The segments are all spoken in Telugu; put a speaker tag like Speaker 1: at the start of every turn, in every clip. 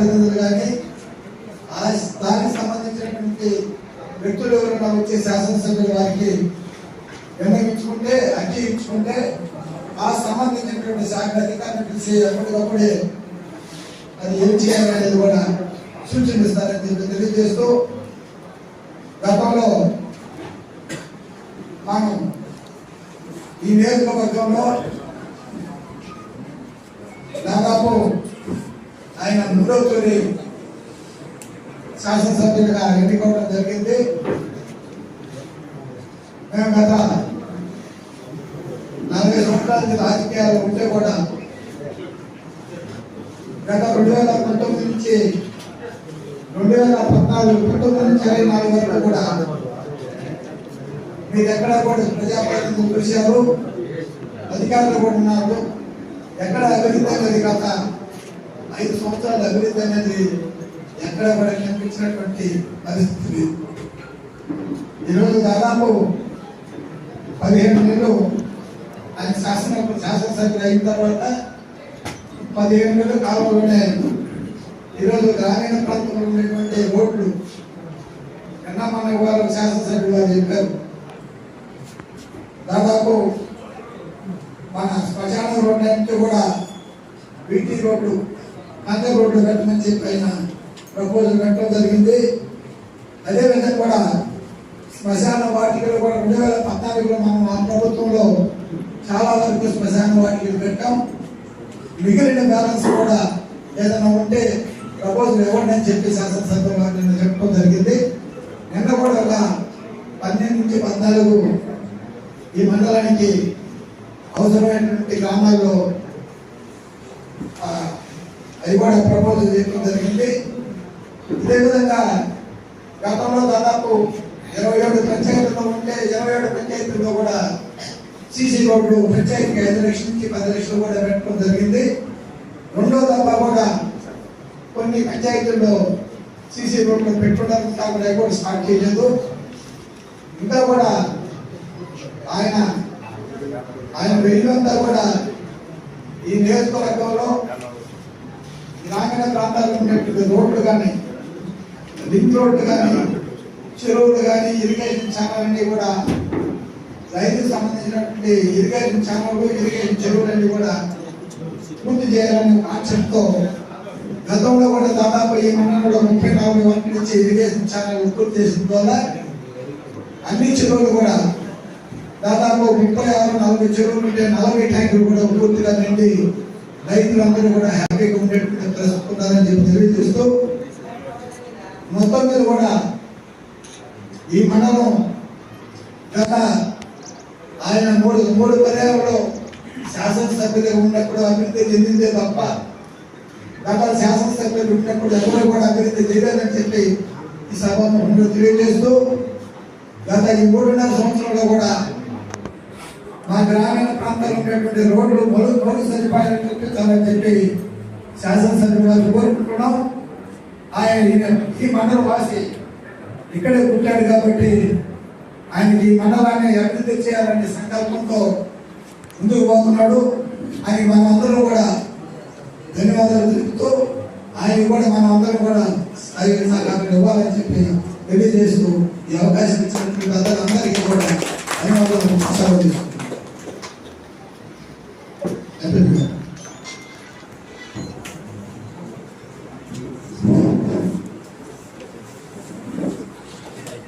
Speaker 1: ప్రతినిధులు కానీ ఆ దానికి సంబంధించినటువంటి వ్యక్తులు ఎవరైనా వచ్చే శాసనసభ్యుల వారికి నిర్ణయించుకుంటే అర్జీ ఇచ్చుకుంటే ఆ సంబంధించినటువంటి శాఖ అధికారులు పిలిచి ఎప్పటికప్పుడే అది ఏం చేయాలనేది కూడా సూచనిస్తారని చెప్పి తెలియజేస్తూ గతంలో మనం ఈ నియోజకవర్గంలో దాదాపు ఆయన మూడో తొలి శాసనసభ్యులుగా ఎన్నుకోవడం జరిగింది. మేము గత నలభై సంవత్సరాల రాజకీయాలు ఉంటే కూడా గత రెండు వేల పంతొమ్మిది నుంచి రెండు వేల పద్నాలుగు పంతొమ్మిది నుంచి ఇరవై నాలుగు వరకు కూడా మీరు ఎక్కడ కూడా ప్రజాప్రతినిధులు చూశారు అధికారులు కూడా ఉన్నారు. ఎక్కడ అభివృద్ధి అనేది గత ఐదు సంవత్సరాల అభివృద్ధి అనేది ఎక్కడ కూడా కనిపించినటువంటి పరిస్థితి ఈరోజు దాదాపు పదిహేను నెలలు ఆయన శాసన శాసనసభ్యులు అయిన తర్వాత పదిహేను నెలలు కాలంలోనే ఈరోజు గ్రామీణ ప్రాంతంలో ఉండేటువంటి రోడ్లు ఎన్నమన్న వారు శాసనసభ్యులు వారు చెప్పారు. దాదాపు మన శ్మశాన రోడ్డు అంటే కూడా బీటీ రోడ్డు కంద రోడ్డు కట్టమని చెప్పి ఆయన ప్రపోజల్ పెట్టడం జరిగింది. అదేవిధంగా కూడా శ్మశాన వాటికలు కూడా రెండు వేల పద్నాలుగులో మనం ఆ ప్రభుత్వంలో చాలా వరకు శ్మశాన వాటికలు పెట్టాం మిగిలిన బ్యాలెన్స్ కూడా ఏదైనా ఉంటే ప్రపోజల్ ఇవ్వండి అని చెప్పి శాసనసభ వారు నిన్న చెప్పడం జరిగింది. నిన్న కూడా ఒక పన్నెండు నుంచి పద్నాలుగు ఈ మండలానికి అవసరమైనటువంటి గ్రామాల్లో కూడా ప్రపోజల్ చేయడం జరిగింది. ఇదే విధంగా గతంలో దాదాపు ఇరవై ఏడు పంచాయతీలో ఉంటే ఇరవై ఏడు పంచాయతీల్లో కూడా సీసీ రోడ్లు పంచాయతీకి ఐదు లక్షల నుంచి పది లక్షలు కూడా పెట్టడం జరిగింది. రెండో దఫా కూడా కొన్ని పంచాయతీల్లో సీసీ రోడ్లు పెట్టుకోవడానికి కూడా కూడా స్టార్ట్ చేయలేదు. ఇంకా కూడా ఆయన ఆయన వెళ్ళినంతా కూడా ఈ నియోజకవర్గంలో గ్రామీణ ప్రాంతాలకు ఉండేటువంటి రోడ్లు కానీ లింక్ రోడ్లు కానీ చెరువులు కానీ ఇరిగేషన్ ఛానల్ కూడా రైతుకు సంబంధించినటువంటి ఇరిగేషన్ ఛానల్ ఇరిగేషన్ చెరువులన్నీ కూడా పూర్తి చేయాలనే కాన్సెప్ట్తో గతంలో కూడా దాదాపు ఈ మండలంలో ముప్పై నాలుగు వంటి నుంచి ఇరిగేషన్ ఛానల్ పూర్తి చేసిన ద్వారా అన్ని చెరువులు కూడా దాదాపు ముప్పై ఆరు నలభై చెరువులు ఉంటే నలభై ట్యాంకులు కూడా పూర్తిగా నిండి రైతులందరూ కూడా హ్యాపీగా ఉండేటువంటి పరిస్థితి చెప్పి తెలియజేస్తూ మొత్తం మీద కూడా ఈ మండలం గత ఆయన మూడు మూడు పర్యాయంలో శాసనసభ్యులుగా ఉన్నప్పుడు అభివృద్ధి చెందిందే తప్ప గత శాసనసభ్యులు ఉన్నప్పుడు ఎవరు కూడా అభివృద్ధి చేయలేదని చెప్పి ఈ సభ తెలియజేస్తూ గత ఈ మూడున్నర సంవత్సరంలో కూడా మా గ్రామీణ ప్రాంతాల్లో ఉండేటువంటి రోడ్లు మరుగు మరుగు సదుపాయాలు కల్పించాలని చెప్పి శాసనసభ్యులు గారు కోరుకుంటున్నాం. ఆయన ఈ మండల వాసి ఇక్కడే పుట్టాడు కాబట్టి ఆయనకి ఈ మండలాన్ని అభివృద్ధి చేయాలనే సంకల్పంతో ముందుకు పోతున్నాడు. ఆయన మనమందరం కూడా ధన్యవాదాలు తెలుపుతూ ఆయన కూడా మనం కూడా ఆయన సహకారం ఇవ్వాలని చెప్పి తెలియజేస్తూ ఈ అవకాశం ఇచ్చినటువంటి అందరికీ కూడా ధన్యవాదాలు. సెలవు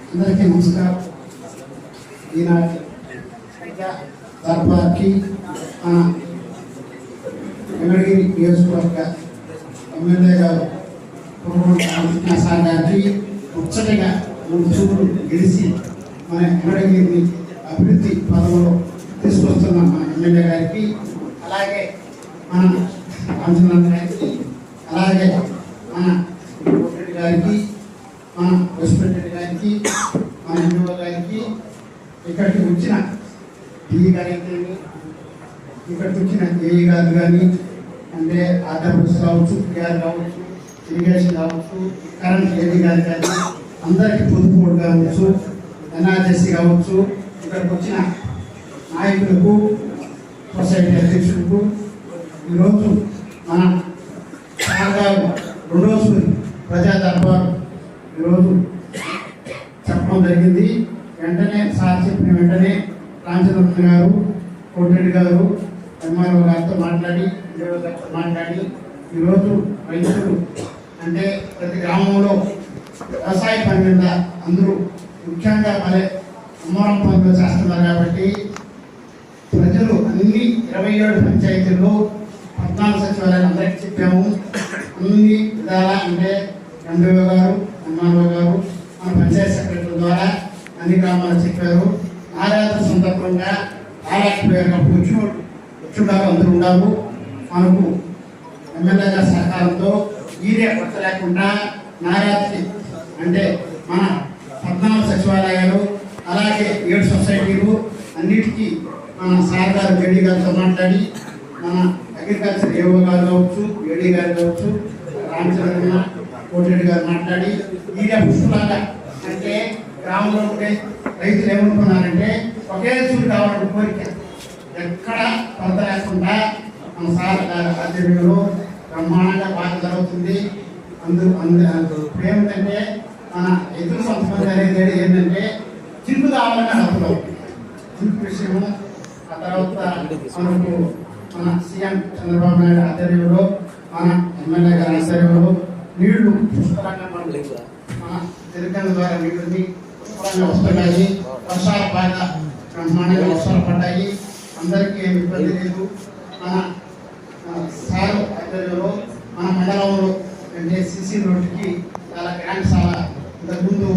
Speaker 2: అందరికీ నమస్కారం. ఈనాటి దర్బార్కి మన వెంకటగిరి నియోజకవర్గ ఎమ్మెల్యే గారు పూర్వం రామకృష్ణ సార్ గారికి ముచ్చటగా మూడు చూపులు గెలిచి మన వెంకటగిరిని అభివృద్ధి పదవిలో తీసుకొస్తున్న మన ఎమ్మెల్యే గారికి అలాగే మన రామచంద్రన్ అలాగే మన కోటిరెడ్డి గారికి మన ప్రెసిడెంట్ గారికి మన ఎంఓ గారికి ఇక్కడికి వచ్చిన డి గారికి ఇక్కడికి వచ్చిన ఏఈ గారు కానీ అంటే ఆర్డబ్ల్యూస్ కావచ్చు పిఆర్ కావచ్చు ఇరిగేషన్ కావచ్చు కరెంట్ ఏది గారు కానీ అందరికీ పొదుపు కావచ్చు ఎన్ఆర్జెసి కావచ్చు ఇక్కడికి వచ్చిన నాయకులకు సొసైటీ అధ్యక్షులకు ఈరోజు మన సార్ రెండో రెండోసారి ప్రజా దర్బార్ ఈరోజు చెప్పడం జరిగింది. వెంటనే సార్ చెప్పిన వెంటనే రామచంద్రన్ గారు కోటిరెడ్డి గారు ఎంఆర్ఓ గారితో మాట్లాడి ఇంజనీర్ గారితో మాట్లాడి ఈరోజు రైతులు అంటే ప్రతి గ్రామంలో వ్యవసాయ పని మీద అందరూ ముఖ్యంగా మరి అమ్మవరం పనులు చేస్తున్నారు కాబట్టి ప్రజలు అన్ని ఇరవై ఏడు పంచాయతీల్లో పద్నాలుగు సచివాలయాలు అందరికీ చెప్పాము. అన్ని విధాలా అంటే ఎండిఓ గారు ఎంఆర్ఓ గారు మన పంచాయత్ సెక్రటరీ ద్వారా అన్ని గ్రామాలు చెప్పారు. ఆరాధన సందర్భంగా ఆరాకపోయారు కూర్చు వచ్చి అందరూ ఉండారు. మనకు ఎమ్మెల్యే గారి సహకారంతో ఈరే కొత్త లేకుండా నారాత్రి అంటే మన పద్నాలుగు సచివాలయాలు అలాగే ఏడు సొసైటీలు అన్నిటికీ మన సహకార రెడ్డి గారితో మాట్లాడి మన అగ్రికల్చర్ ఏవో గారు కావచ్చు ఏడీ గారు కావచ్చు రామచంద్రన్న కోటిరెడ్డి గారు మాట్లాడి ఈ పుష్పలాగా అంటే గ్రామంలో ఉండే రైతులు ఏమనుకున్నారంటే ఒకే చూడు కావాలంటే కోరిక. ఎక్కడ కొరత లేకుండా మన సార్ గారి ఆధ్వర్యంలో బ్రహ్మాండంగా బాగా జరుగుతుంది. అందు అందు ఇప్పుడు ఏమిటంటే మన ఎదురు సంస్కృతి అనేది ఏంటంటే చిరుకు కావాలని అడుగుతాం చిరుకు విషయము తర్వాత మనకు మన సీఎం చంద్రబాబు నాయుడు ఆధ్వర్యంలో మన ఎమ్మెల్యే గారి ఆధ్వర్యంలో నీళ్ళు పుష్కలంగా మన తెలంగాణ ద్వారా నీళ్ళని పుష్కలంగా వస్తున్నాయి వర్షాలు బాగా బ్రహ్మాండంగా వర్షాలు పడ్డాయి. అందరికీ ఏమి ఇబ్బంది లేదు. మన సార్ ఆధ్వర్యంలో మన మండలంలో అంటే సిసి రోడ్డుకి చాలా గ్రాండ్ చాలా ఇంతకుముందు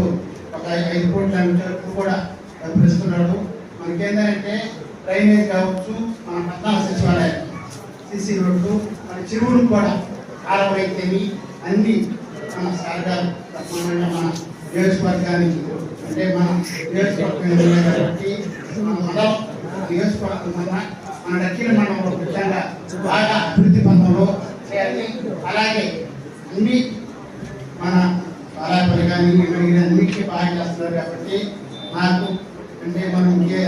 Speaker 2: ఒక ఐదు కోట్ల వరకు కూడా డబ్బులు ఇస్తున్నాడు. మనకేంటంటే డ్రైనేజ్ కావచ్చు మన పద్నాలుగు సచివాలయం సిసి రోడ్డు మన చెరువులు కూడా కాలువైతేమి అన్ని మన సార్ మన నియోజకవర్గానికి అంటే మన నియోజకవర్గం కాబట్టి మన మండలం నియోజకవర్గం మన మన దక్షిణ మండలంలో ముఖ్యంగా బాగా అభివృద్ధి పథంలో చేయాలి. అలాగే అన్ని మన బాలాపల్లి కానీ అన్నిటికీ బాగా చేస్తున్నారు కాబట్టి నాకు అంటే మనం ఇంకే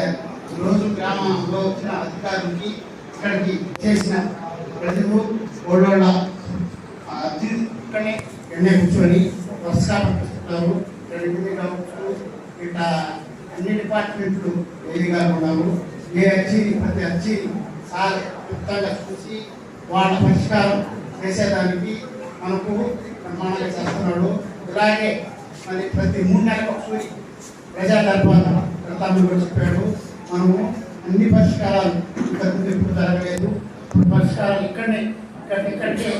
Speaker 2: రోజు గ్రామంలో వచ్చిన అధికారులకి ఇక్కడికి చేసిన ప్రజలు ఓళ్ళోళ్ళ అతి ఇక్కడనే ఎండే కూర్చొని వరుసగా పట్టిస్తున్నారు ఇక్కడ కావచ్చు ఇట్లా అన్ని డిపార్ట్మెంట్లు ఏదిగా ఉన్నారు. ఏ అచ్చి ప్రతి అచ్చి సార్ క్లుప్తంగా చూసి వాళ్ళ పరిష్కారం చేసేదానికి మనకు నిర్మాణాలు చేస్తున్నాడు. ఇలాగే మరి ప్రతి మూడు నెలలకు ప్రజా దర్బార్ ప్రతాప్ కూడా చెప్పాడు. మనము అన్ని పరిష్కారాలు ఇంతకుముందు ఎప్పుడు జరగలేదు. ఇప్పుడు పరిష్కారాలు ఇక్కడనే ఇక్కడ ఇక్కడికే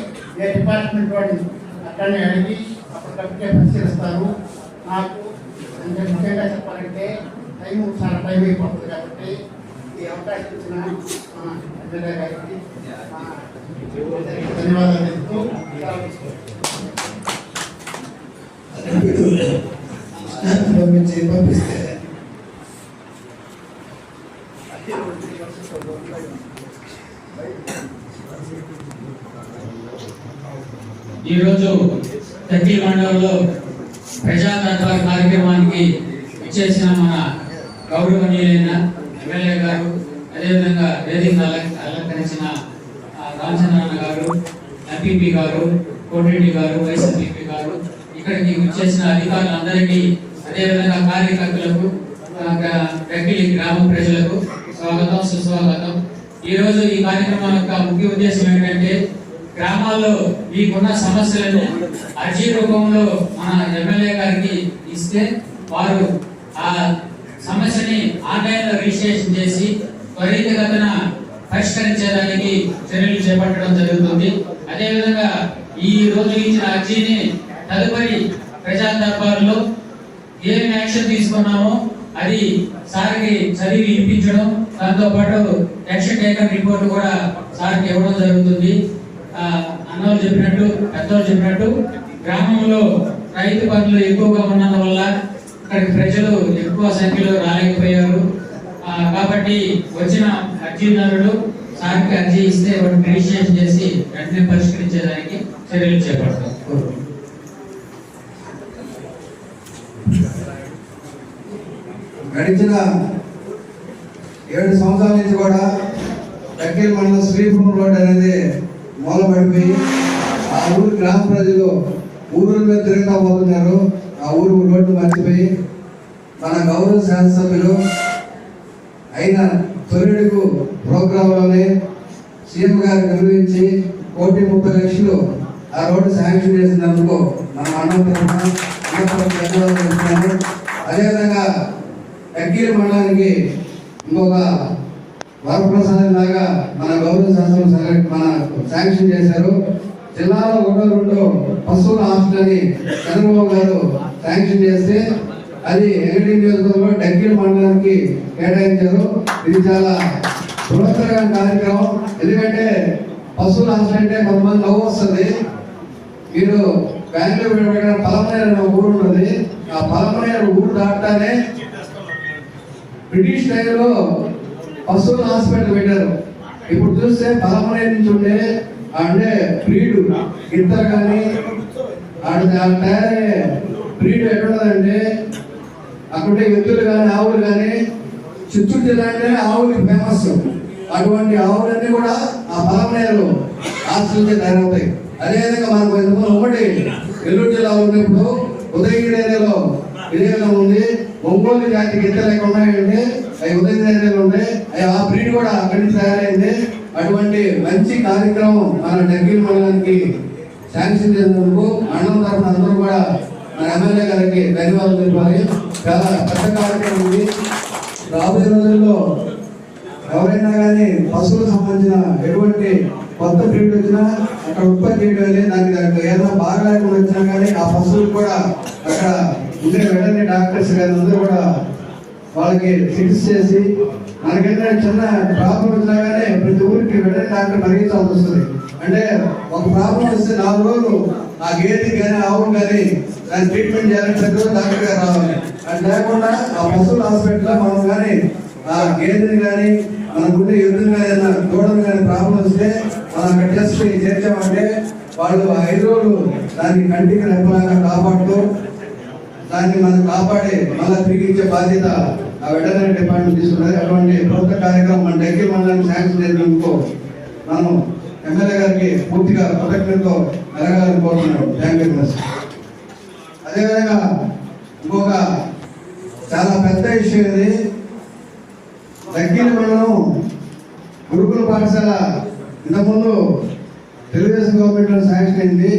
Speaker 2: ఏ డిపార్ట్మెంట్ వాడిని అక్కడనే అడిగి అప్పటికప్పుడే పరిశీలిస్తారు. నాకు అంటే ముఖ్యంగా చెప్పాలంటే టైం చాలా టైం అయిపోతుంది కాబట్టి ఈ అవకాశం ఇచ్చిన మన ఎమ్మెల్యే గారికి ధన్యవాదాలు చెప్తూ
Speaker 1: పంపిస్తే
Speaker 3: ఈరోజు ప్రతి మండలంలో ప్రజాతత్వ కార్యక్రమానికి ఇచ్చేసిన మన గౌరవనీయులైన ఎమ్మెల్యే గారు అదేవిధంగా వేదిక అలం- అలంకరించిన రామచంద్రన్న గారు ఎంపీపీ గారు కోటిరెడ్డి గారు వైఎస్ఎంపీ గారు ఇక్కడికి వచ్చేసిన అధికారులందరికీ అదేవిధంగా కార్యకర్తలకు ఆ, గ్రామ ప్రజలకు స్వాగతం సుస్వాగతం. ఈరోజు ఈ కార్యక్రమం యొక్క ముఖ్య ఉద్దేశం ఏంటంటే గ్రామాల్లో మీకున్న సమస్యలను అర్జీ రూపంలో మన ఎమ్మెల్యే గారికి ఇస్తే వారు ఆ సమస్యని ఆన్లైన్లో రిజిస్ట్రేషన్ చేసి త్వరితగతన పరిష్కరించేదానికి చర్యలు చేపట్టడం జరుగుతుంది. అదేవిధంగా ఈ రోజు ఇచ్చిన అర్జీని తదుపరి ప్రజా దర్బారులో ఏం యాక్షన్ తీసుకున్నామో అది సార్కి చదివి వినిపించడం దాంతో పాటు యాక్షన్ టేకన్ రిపోర్ట్ కూడా సార్కి ఇవ్వడం జరుగుతుంది. అన్నవాళ్ళు చెప్పినట్టు పెద్దవాళ్ళు చెప్పినట్టు గ్రామంలో రైతు పనులు ఎక్కువగా ఉన్నందువల్ల ఇక్కడికి ప్రజలు ఎక్కువ సంఖ్యలో రాలేకపోయారు. కాబట్టి వచ్చిన అర్జీదారులు సార్కి అర్జీ ఇస్తే వాటిని రిజిస్ట్రేషన్ చేసి వెంటనే పరిష్కరించేదానికి చర్యలు చేపడతాం
Speaker 1: గడిచిన ఏడు సంవత్సరాల నుంచి కూడా దగ్గర మండలం శ్రీపురం రోడ్ అనేది మూలపడిపోయి
Speaker 4: ఆ ఊరు గ్రామ ప్రజలు ఊరు మీద తిరుగుతా పోతున్నారు ఆ ఊరు రోడ్డు మర్చిపోయి మన గౌరవ శాసనసభ్యులు అయిన తొలిడుగు ప్రోగ్రాంలోనే సీఎం గారు నిర్వహించి కోటి ముప్పై లక్షలు ఆ రోడ్డు శాంక్షన్ చేసినందుకు మన మండలం అదేవిధంగా అగ్గిరి మండలానికి ఇంకొక వరప్రసాద్ లాగా మన గౌరవ శాసనం మన శాంక్షన్ చేశారు. జిల్లాలో ఒకటో రెండు పశువుల హాస్టల్ని చంద్రబాబు గారు శాంక్షన్ చేస్తే అది ఎగటి నియోజకవర్గంలో డగ్గిరి మండలానికి కేటాయించారు. ఇది చాలా బృహత్తరమైన కార్యక్రమం. ఎందుకంటే పశువుల హాస్టల్ అంటే కొంతమంది నవ్వు వస్తుంది. మీరు బెంగళూరు వెళ్ళిన పలమనేరు అనే ఊరు ఉంటుంది. ఆ పలమనేరు ఊరు దాటానే బ్రిటిష్ టైంలో పశువుల హాస్పిటల్ పెట్టారు. ఇప్పుడు చూస్తే పలమనేరు నుంచి ఉండే అంటే బ్రీడ్. గిత్తలు కానీ ఆడ తయారే బ్రీడ్ ఎక్కడుందంటే అక్కడ ఎద్దులు కానీ ఆవులు కానీ చిత్తూరు జిల్లా అంటే ఫేమస్ అటువంటి ఆవులన్నీ కూడా ఆ పలమనేరు ఆశ్రయించే తయారవుతాయి. అదేవిధంగా మనకు ఇంతకుముందు ఉమ్మడి నెల్లూరు జిల్లా ఉన్నప్పుడు ఉదయగిరి ఏరియాలో ఇదే విధంగా ఉంది. ఒంగోలు జాతి గిత్తలు ఎక్కడ ఉన్నాయంటే అవి ఉదయం ఏరియాలో ఉన్నాయి అవి ఆ బ్రీడ్ కూడా అక్కడి నుంచి తయారైంది. అటువంటి మంచి కార్యక్రమం మన డగ్గిరి మండలానికి శాంక్షన్ చేసినందుకు మండలం తరఫున అందరూ కూడా మన ఎమ్మెల్యే గారికి ధన్యవాదాలు తెలిపాలి. చాలా పెద్ద కార్యక్రమం ఉంది రాబోయే రోజుల్లో ఎవరైనా కానీ పశువులకు సంబంధించిన ఎటువంటి కొత్త బ్రీడ్ వచ్చినా అక్కడ ఉత్పత్తి చేయడం దానికి దాంట్లో ఏదైనా బాగా లేకుండా వచ్చినా కానీ ఆ పశువులు కూడా అక్కడ ఉండే వెటర్నరీ డాక్టర్స్ కానీ అందరూ కూడా వాళ్ళకి చికిత్స చేసి మనకైతే చిన్న ప్రాబ్లం వచ్చినా కానీ ప్రతి ఊరికి వెటర్నరీ డాక్టర్ పరిగెత్తాల్సి వస్తుంది. అంటే ఒక ప్రాబ్లం వస్తే నాలుగు రోజులు ఆ గేదెకి కానీ ఆవును కానీ దాన్ని ట్రీట్మెంట్ చేయాలంటే ప్రతి రోజు డాక్టర్ గారు రావాలి. అది లేకుండా ఆ పశువుల హాస్పిటల్లో మనం కానీ ఆ గేదెని కానీ మనకుండే ఎదురు కానీ ఏదైనా దూడలు కానీ ప్రాబ్లం వస్తే మనం అక్కడ టెస్ట్ చేర్చామంటే వాళ్ళు ఐదు రోజులు దాన్ని కంటికి రెప్పలాగా కాపాడుతూ దాన్ని మనం కాపాడే మళ్ళీ తిరిగి ఇచ్చే బాధ్యత ఆ వెటనరీ డిపార్ట్మెంట్ తీసుకున్నది. అటువంటి ప్రభుత్వ కార్యక్రమం మన దగ్గర మనల్ని శాంక్షన్ చేసినందుకు మనం ఎమ్మెల్యే గారికి పూర్తిగా కృతజ్ఞతతో మెలగాలని కోరుతున్నాం. థ్యాంక్ యూ అదేవిధంగా ఇంకొక చాలా పెద్ద ఇష్యూ ఇది దగ్గర మనం గురుకుల పాఠశాల ఇంతకుముందు తెలుగుదేశం గవర్నమెంట్లో శాంక్షన్ అయింది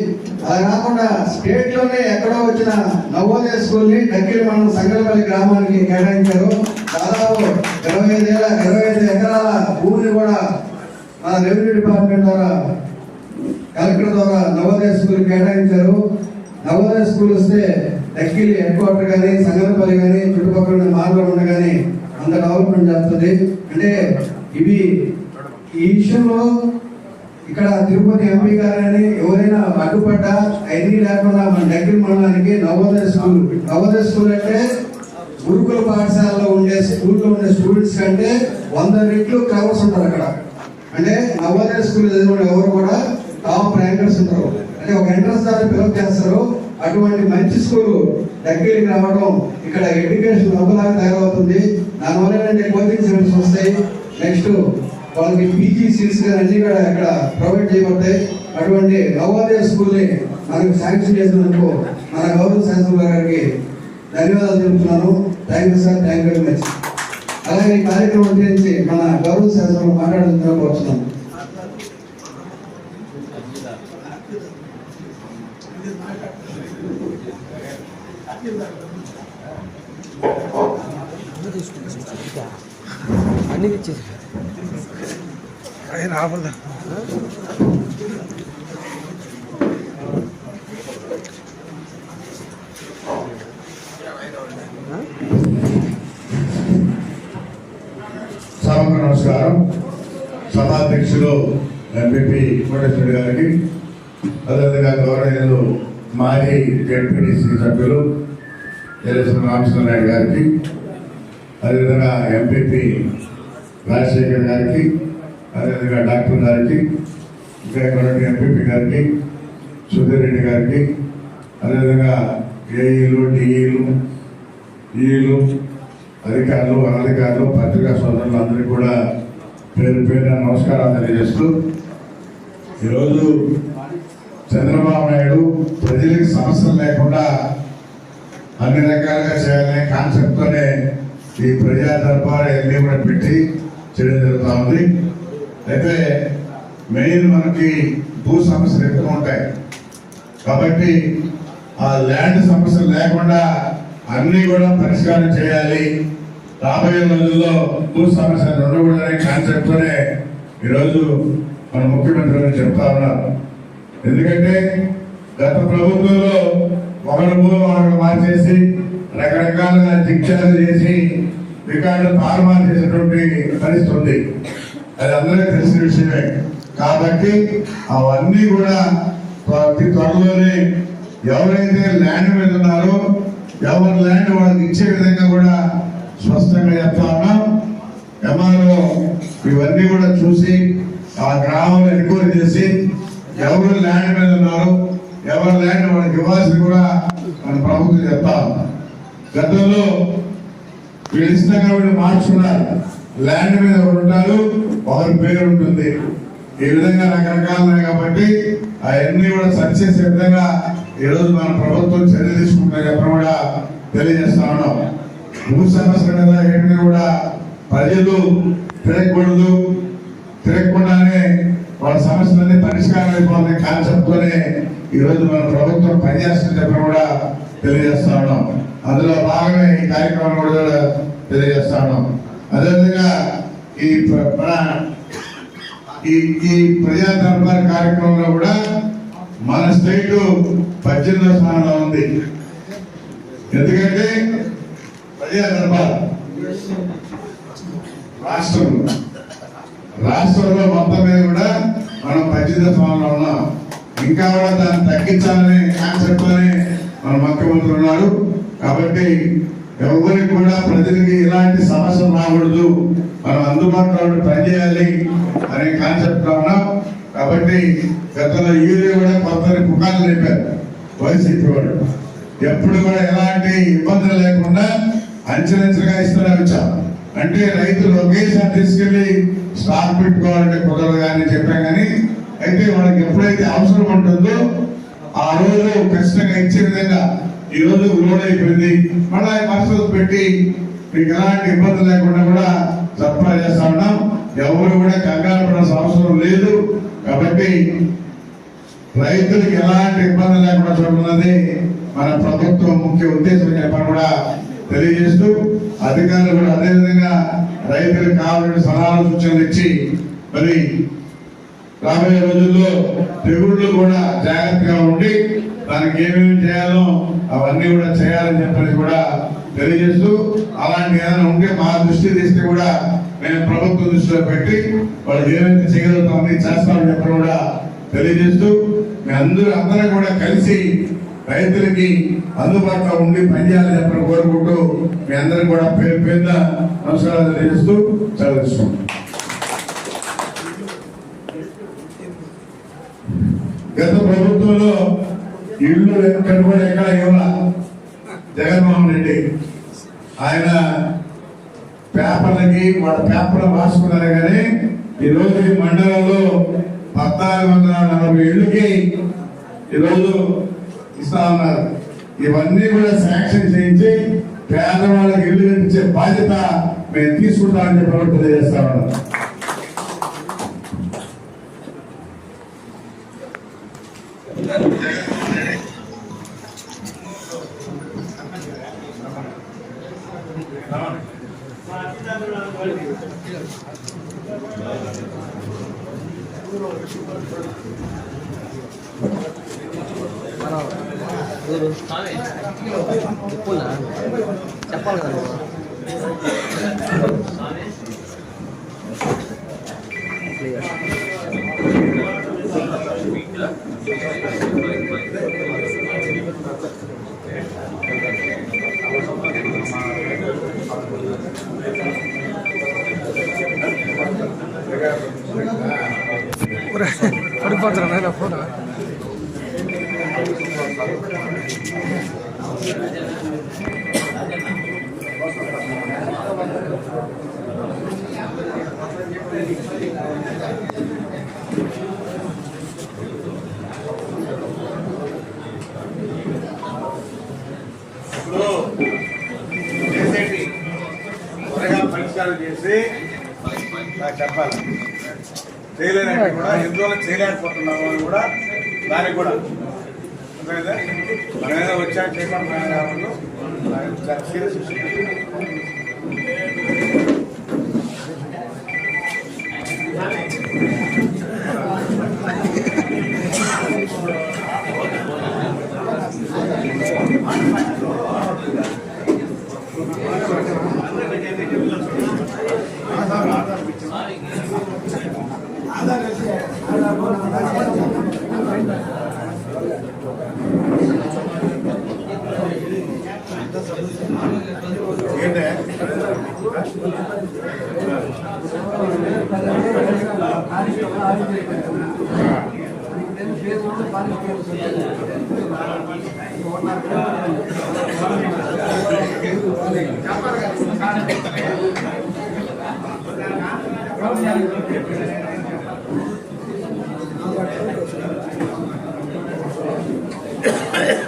Speaker 4: అలా కాకుండా స్టేట్లోనే ఎక్కడో వచ్చిన నవోదయ స్కూల్ని దగ్గర మనం సంగలపల్లి గ్రామానికి కేటాయించారు. దాదాపు ఇరవై ఐదు వేల ఇరవై ఐదు ఎకరాల భూమిని కూడా మన రెవెన్యూ డిపార్ట్మెంట్ ద్వారా కలెక్టర్ ద్వారా నవోదయ స్కూల్ కేటాయించారు. నవోదయ స్కూల్ వస్తే దక్కిలి హెడ్ క్వార్టర్ కానీ సంగలపల్లి కానీ చుట్టుపక్కల ఉన్న మార్గం కానీ అంత డెవలప్మెంట్ చేస్తుంది అంటే ఇవి ఈ విషయంలో ఇక్కడ తిరుపతి ఎంపీ గారని ఎవరైనా అడ్డుపడ్డా ఐడీ లేకుండా మన దగ్గర మండలానికి నవోదయ స్కూల్ నవోదయ స్కూల్ అంటే గురుకుల పాఠశాలలో ఉండే స్కూల్లో ఉండే స్టూడెంట్స్ కంటే వంద రెట్లు క్రవర్స్ ఉంటారు అక్కడ. అంటే నవోదయ స్కూల్ చదివిన ఎవరు కూడా టాప్ ర్యాంకర్స్ ఉంటారు. అంటే ఒక ఎంట్రన్స్ ద్వారా పిలప్ చేస్తారు. అటువంటి మంచి స్కూల్ దగ్గరికి రావడం ఇక్కడ ఎడ్యుకేషన్ డబ్బులాగా తయారవుతుంది. దానివల్ల కోచింగ్ సెంటర్స్ వస్తాయి. నెక్స్ట్ వాళ్ళకి పీజీ సీట్స్ కానీ అన్ని కూడా ఇక్కడ ప్రొవైడ్ చేయబడతాయి అటువంటి నవోదయ స్కూల్ని మనకు శాంక్షన్ చేసినందుకు మన గౌరవ శాసనసభ గారికి ధన్యవాదాలు తెలుపుతున్నాను. Thank you sir thank you very much అలాగే ఈ కార్యక్రమం గురించి మన గౌరవ శాసనం మాట్లాడుతున్నా కోరుతున్నాను
Speaker 5: అన్ని తెచ్చేసి
Speaker 6: సభకు నమస్కారం. సభాధ్యక్షులు ఎంపీపీ కోటేశ్వరి గారికి అదేవిధంగా గౌరవనీయులు మాజీ జడ్పీటీసీ సభ్యులు తెలుసు రామచంద్ర నాయుడు గారికి అదేవిధంగా ఎంపీపీ రాజశేఖర్ గారికి అదేవిధంగా డాక్టర్ గారికి ఇంకా ఇక్కడ ఎంపీపీ గారికి సుధీర్ రెడ్డి గారికి అదేవిధంగా ఏఈలు డిఈలు ఈలు అధికారులు అనధికారులు పత్రికా సోదరులు అందరికీ కూడా పేరు పేరు నమస్కారాలు తెలియజేస్తూ ఈరోజు చంద్రబాబు నాయుడు ప్రజలకు సమస్యలు లేకుండా అన్ని రకాలుగా చేయాలనే కాన్సెప్ట్తోనే ఈ ప్రజా దర్బార్ అన్ని కూడా పెట్టి చేయడం జరుగుతూ ఉంది. అయితే మెయిన్ మనకి భూ సమస్యలు ఎక్కువ ఉంటాయి. కాబట్టి ఆ ల్యాండ్ సమస్యలు లేకుండా అన్నీ కూడా పరిష్కారం చేయాలి. రాబోయే రోజుల్లో భూ సమస్యలు ఉండకూడదనే కాన్సెప్ట్తోనే ఈరోజు మన ముఖ్యమంత్రి గారు చెప్తా ఉన్నారు. ఎందుకంటే గత ప్రభుత్వంలో ఒకరు భూమి ఒకరు మార్చేసి రకరకాలుగా దిగ్చాలు చేసి రికార్డు తారుమారు చేసినటువంటి పరిస్థితి ఉంది. అది అందరికీ తెలిసిన విషయమే. కాబట్టి అవన్నీ కూడా అతి త్వరలోనే ఎవరైతే ల్యాండ్ మీద ఉన్నారో ఎవరి ల్యాండ్ వాళ్ళకి ఇచ్చే విధంగా కూడా స్పష్టంగా చెప్తా ఉన్నాం. ఎంఆర్ఓ ఇవన్నీ కూడా చూసి ఆ గ్రామంలో ఎన్క్వైరీ చేసి ఎవరు ల్యాండ్ మీద ఉన్నారు ఎవరి ల్యాండ్ వాళ్ళకి ఇవ్వాల్సింది కూడా మన ప్రభుత్వం చెప్తాం గతంలో వీళ్ళు ఇష్టంగా వీళ్ళు మార్చుకున్నారు. ల్యాండ్ మీద ఒకరు ఉంటారు? ఒకరి పేరు ఉంటుంది. ఈ విధంగా రకరకాలు ఉన్నాయి కాబట్టి అవన్నీ కూడా సరి చేసే విధంగా ఈ రోజు మన ప్రభుత్వం చర్య తీసుకుంటున్నా చెప్పడం కూడా తెలియజేస్తా ఉన్నాం. భూ సమస్యల ఏంటి కూడా ప్రజలు తిరగకూడదు. తిరగకుండానే వాళ్ళ సమస్యలన్నీ పరిష్కారం అయిపోతున్న కాన్సెప్ట్తోనే ఈరోజు ఈ రోజు మన ప్రభుత్వం పనిచేస్తుంది చెప్పడం కూడా తెలియజేస్తా ఉన్నాం. అందులో భాగమే ఈ కార్యక్రమం కూడా తెలియజేస్తాను. అదేవిధంగా ఈ మన ఈ ఈ ప్రజా దర్బార్ కార్యక్రమంలో కూడా మన స్టేట్ పద్దెనిమిదవ స్థానంలో ఉంది. ఎందుకంటే ప్రజా దర్బార్ రాష్ట్రంలో రాష్ట్రంలో మొత్తం మీద కూడా మనం పద్దెనిమిదవ స్థానంలో ఉన్నాం. ఇంకా కూడా దాన్ని తగ్గించాలని కాన్సెప్ట్ మన ముఖ్యమంత్రి ఉన్నారు. కాబట్టి ఎవరికి కూడా ప్రజలకి ఎలాంటి సమస్యలు రాకూడదు. మనం అందుబాటులో పనిచేయాలి అనే కాన్సెప్ట్లో ఉన్నాం. కాబట్టి గతంలో యూరియా కూడా కొత్త పుకార్లు లేపారు. వైసీపీ వాడు ఎప్పుడు కూడా ఎలాంటి ఇబ్బందులు లేకుండా అంచెలంచెలుగా ఇస్తూనే వచ్చాం. అంటే రైతులు ఒకేసారి తీసుకెళ్ళి స్టాక్ పెట్టుకోవాలంటే కుదరదు కానీ చెప్పాం కానీ అయితే వాళ్ళకి ఎప్పుడైతే అవసరం ఉంటుందో ఆ రోజు ఖచ్చితంగా ఇచ్చే విధంగా ఈ రోజు లోడ్ మళ్ళీ పరిస్థితులు పెట్టి మీకు ఎలాంటి ఇబ్బంది లేకుండా కూడా సరఫరా చేస్తా ఉన్నాం. ఎవరు కూడా కంగారు పడాల్సిన అవసరం లేదు. కాబట్టి రైతులకు ఎలాంటి ఇబ్బంది లేకుండా చూడాలన్నది మన ప్రభుత్వం ముఖ్య ఉద్దేశం చెప్పని కూడా తెలియజేస్తూ అధికారులు కూడా అదేవిధంగా రైతులకు కావాలని సలహాలు సూచనలు ఇచ్చి మరి రాబోయే రోజుల్లో తెగుళ్ళు కూడా జాగ్రత్తగా ఉండి దానికి ఏమేమి చేయాలో అవన్నీ కూడా చేయాలని చెప్పేసి కూడా తెలియజేస్తూ అలాంటి ఏదైనా ఉంటే మా దృష్టి తీస్తే కూడా మేము ప్రభుత్వం దృష్టిలో పెట్టి వాళ్ళు ఏమైతే చేయగలుగుతాం అన్ని చేస్తామని చెప్పి కూడా తెలియజేస్తూ మీ అందరూ అందరం కూడా కలిసి రైతులకి అందుబాటులో ఉండి పనిచేయాలని చెప్పని కోరుకుంటూ మీ అందరికి కూడా పేరు పేద నమస్కారాలు తెలియజేస్తూ చదివిస్తున్నాం గత ప్రభుత్వంలో ఇల్లు ఎక్కడ కూడా ఎక్కడ ఇవ్వాల? జగన్మోహన్ రెడ్డి. ఆయన పేపర్లకి వాళ్ళ పేపర్లు రాసుకున్నారు కానీ ఈ రోజు ఈ మండలంలో పద్నాలుగు వందల నలభై ఏళ్ళకి ఈరోజు ఇస్తా ఉన్నారు. ఇవన్నీ కూడా శాంక్షన్ చేయించి పేదవాళ్ళకి ఇల్లు కట్టించే బాధ్యత మేము తీసుకుంటామని చెప్పి తెలియజేస్తా ఉన్నాం
Speaker 5: చెప్పాలి కదా ఇప్పుడు చేసేటి
Speaker 7: త్వరగా పరిష్కారం చేసి నాకు చెప్పాలి. చేయలేదంటే కూడా ఎన్ని రోజులు చేయలేకపోతున్నాము అని కూడా దానికి కూడా. అర్థమైందా? ఏదో వచ్చాక చేయకుండా కావాలి ఏంటే Gracias.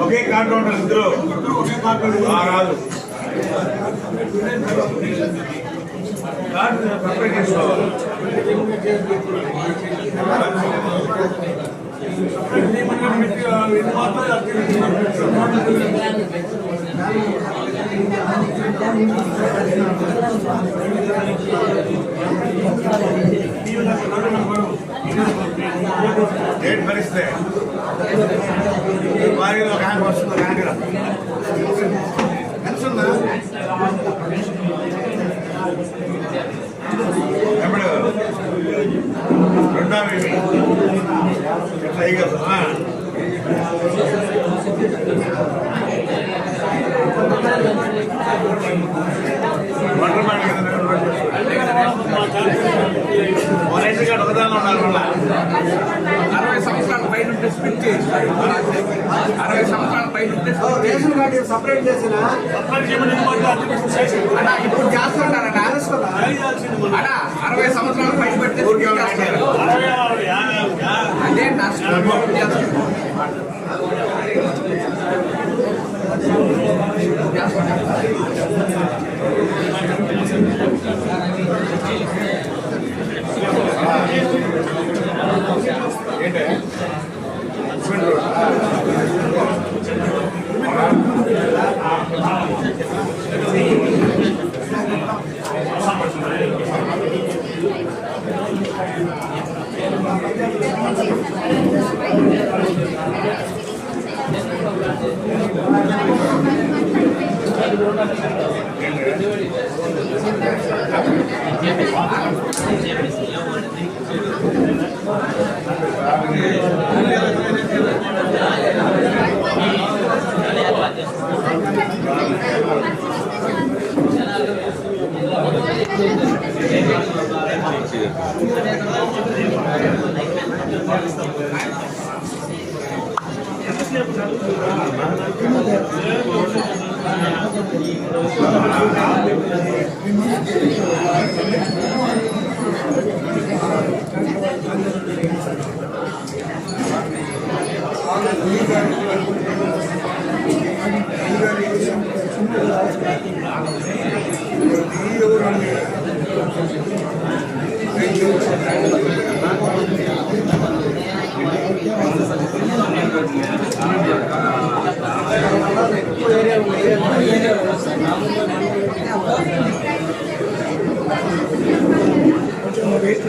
Speaker 7: ఒకే కార్డు ఉంటారు ఇద్దరు ఆ, రాదు కార్డు చేసుకోవాలి ఏంటి పరిస్థితి? వారికి ఒక హ్యాంగ్ వస్తుంది హ్యాంగ్ తెలుసుందా ఎప్పుడు? రెండో ఇట్లా ఎట్లా వేయగలరు వాటర్ బాటిల్ వరేసి గారు ఒకదాని ఉన్నారు మళ్ళా
Speaker 8: అరవై సంవత్సరాల పైన చేసి అరవై సంవత్సరాల పైన రేషన్ కార్డు సపరేట్ చేసిన ఇప్పుడు అరవై సంవత్సరాల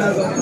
Speaker 1: Gracias.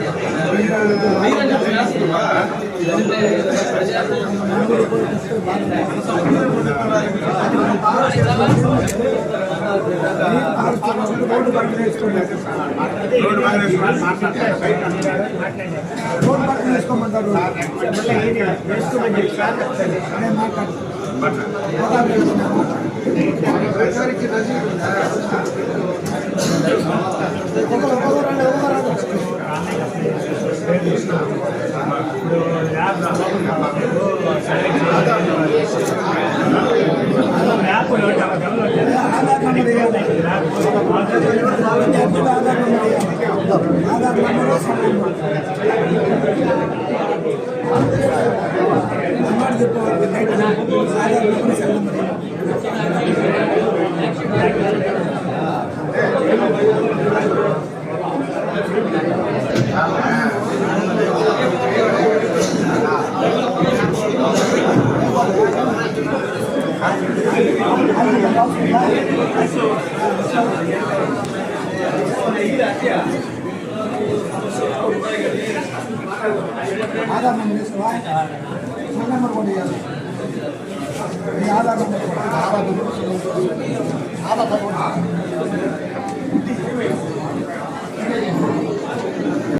Speaker 7: రోడ్డు బాగా వేసుకున్నారు. మాట్లాడతారు. సైట్ అంటున్నారు.
Speaker 1: ఆధార్ నెంబర్ తీసుకోవా